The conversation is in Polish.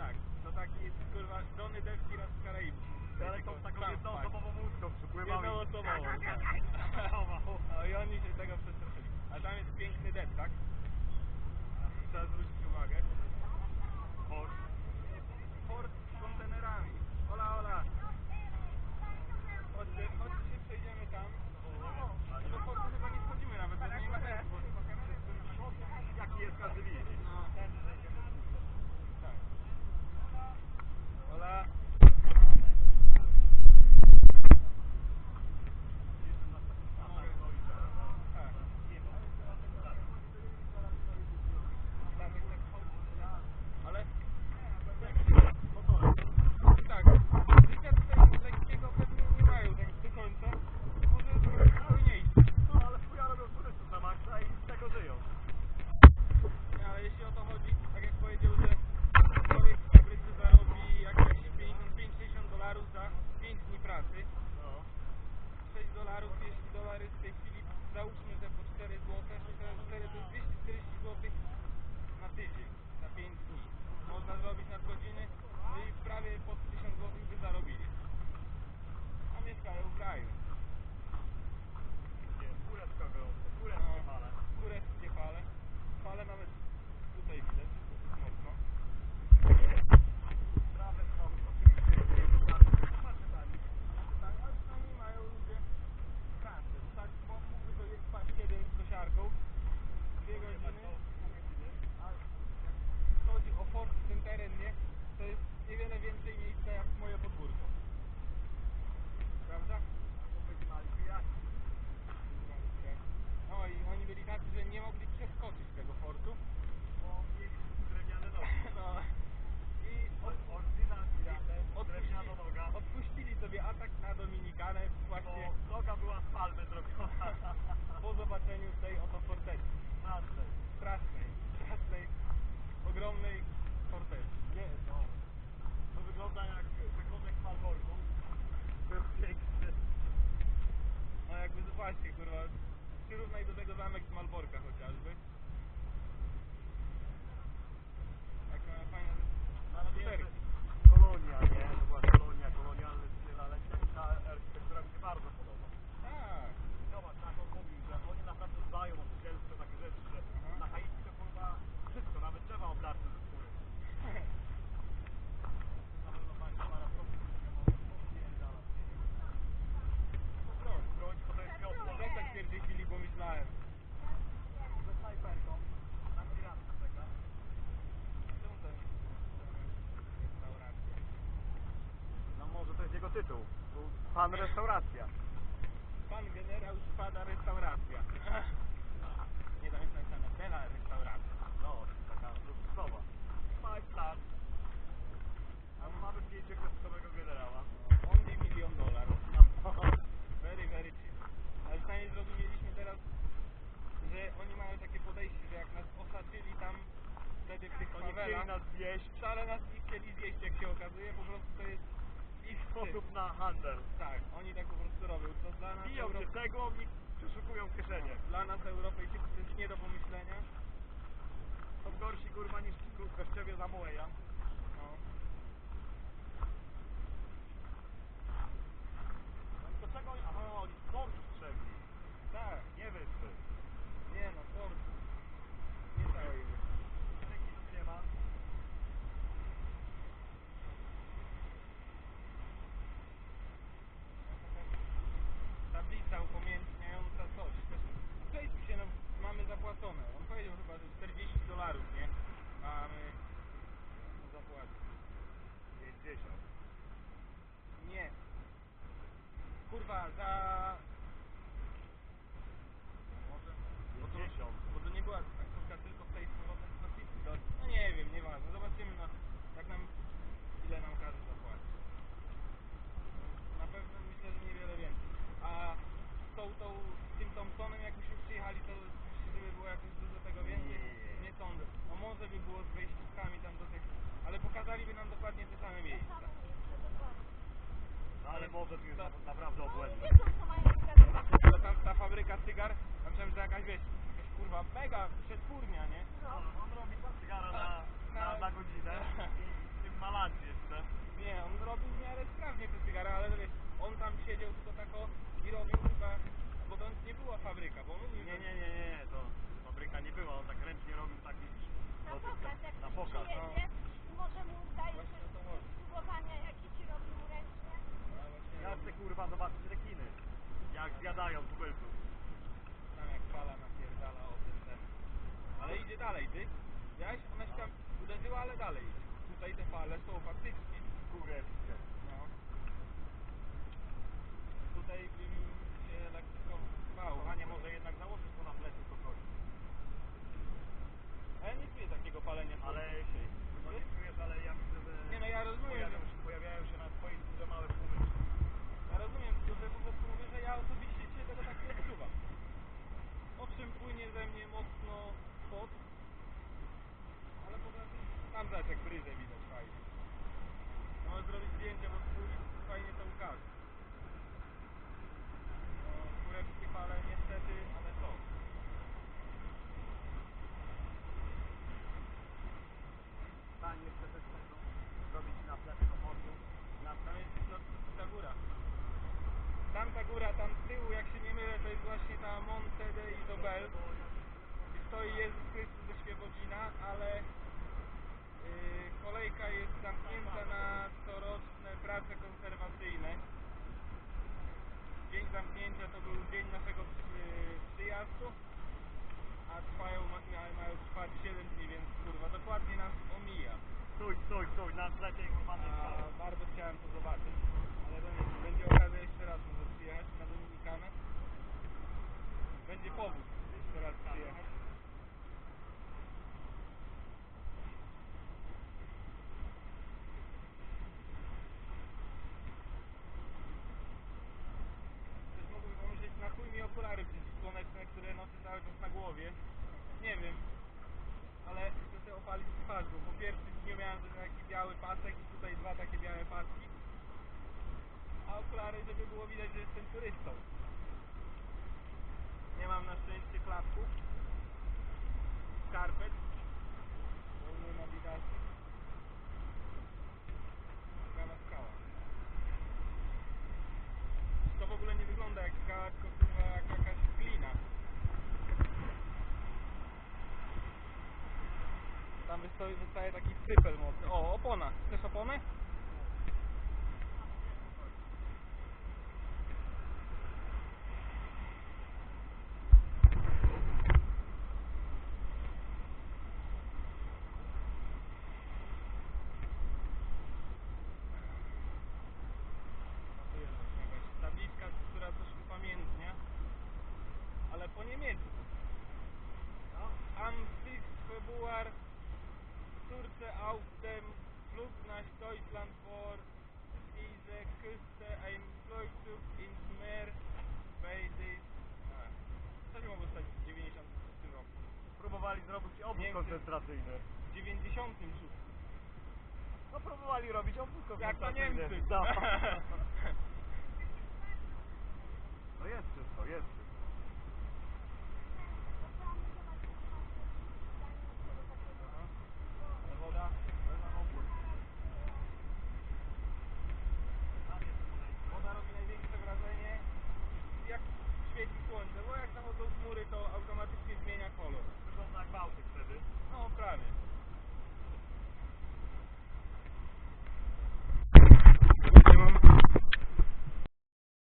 tak, to taki kurwa Johnny Depp raz z Karaibów. No ale to z taką tak, jednoosobową tak. łódką przypływały. Jednoosobową. No i oni się tego przestraszyli. A tam jest piękny dep, tak? Ehm, trzeba zwrócić uwagę. Port. Port z kontenerami. tytuł. Pan restauracja. Pan generał spada restauracja. Nie tam jest napisane Bela restauracja. No, taka luksusowa. Five stars. A mamy zdjęcie kreskowego produkt na handel. Tak, oni tak po prostu robią. To dla nas Biją Europy... się cegłą i przeszukują kieszenie. No, dla nas Europejczyków to jest nie do pomyślenia. Są gorsi kurwa niż kościowie za Moeja. Widziałeś? Ona się tam uderzyła, ale dalej. Tutaj te fale są faktycznie. Kurewskie. No. Tutaj bym się lekko bał. Ania może jednak założyć to na plecy kogoś. A ja nie czuję takiego palenia. Ale dzisiaj. dzień naszego y, przyjazdu. dwa takie białe paski, a okulary, żeby było widać, że jestem turystą. Nie mam na szczęście klapków, skarpet, bo nie ma widacji. tam wiesz co, i zostaje taki sypel mocny. O, opona. Chcesz opony? Tabliczka, która coś ale po. No. Am 6 Februar Ganze auf dem Flug nach Deutschland vor. Diese Küste ein Flugzeug ins Meer bei den... Co się mogło stać w 90 roku? Próbowali zrobić obóz Niemcy. koncentracyjny. W 96. No próbowali robić obóz koncentracyjny. Jak to Niemcy. No. no jest wszystko, jest